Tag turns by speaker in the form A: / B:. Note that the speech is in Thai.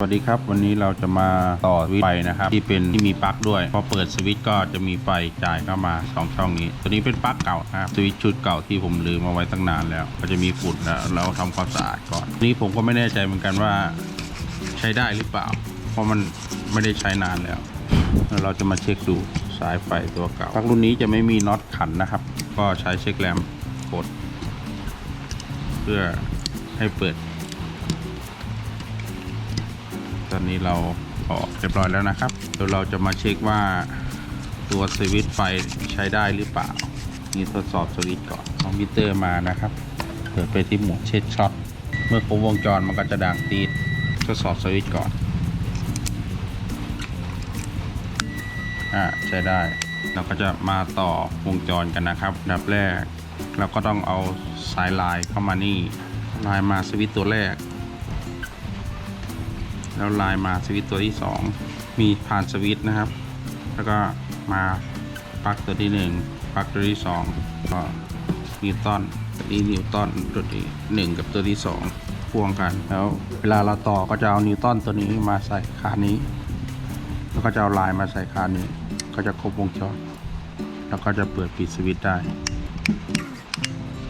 A: สวัสดีครับ วันนี้เราจะมาต่อสวิตไฟนะครับ ที่เป็นที่มีปลั๊กด้วย พอเปิดสวิตช์ก็จะมีไฟจ่ายเข้ามาสองช่องนี้ ตัวนี้เป็นปลั๊กเก่านะครับสวิตช์ชุดเก่าที่ผมลืมมาไว้ตั้งนานแล้ว ก็จะมีฝุ่นแล้วเราทำความสะอาดก่อนทีนี้ผมก็ไม่แน่ใจเหมือนกันว่าใช้ได้หรือเปล่า เพราะมันไม่ได้ใช้นานแล้วแล้ว เราจะมาเช็คดูสายไฟตัวเก่าปลั๊กรุ่นนี้จะไม่มีน็อตขันนะครับ ก็ใช้เช็คแรมกด เพื่อให้เปิด ตอนนี้เราออกเรียบร้อยแล้วนะครับเดี๋ยวเราจะมาเช็คว่าตัวสวิตช์ไฟใช้ได้หรือเปล่า นี่ทดสอบสวิตช์ก่อนเอามิเตอร์มานะครับ เปิดไปที่หมดเช็ดช็อต เมื่อครบวงจรมันก็จะดังตีดทดสอบสวิตช์ก่อน อ่าใช้ได้ เราก็จะมาต่อวงจรกันนะครับดับแรก เราก็ต้องเอาสายลายเข้ามานี่ลายมาสวิตช์ตัวแรก แล้วลน์มาสวิตตัวที่ 2 มีผ่านสวิตนะครับ แล้วก็มาปลั๊กตัวที่ 1ปลั๊กตัวที่ 2 ก็นิวตันตัวนี้นิวตันตัวที่ 1 กับตัวที่ 2 พ่วงกัน แล้วเวลาเราต่อก็จะเอานิวตันตัวนี้มาใส่คานนี้ แล้วก็จะเอาลน์มาใส่คานนี้ ก็จะครบวงจรแล้วก็จะเปิดปิดสวิตได้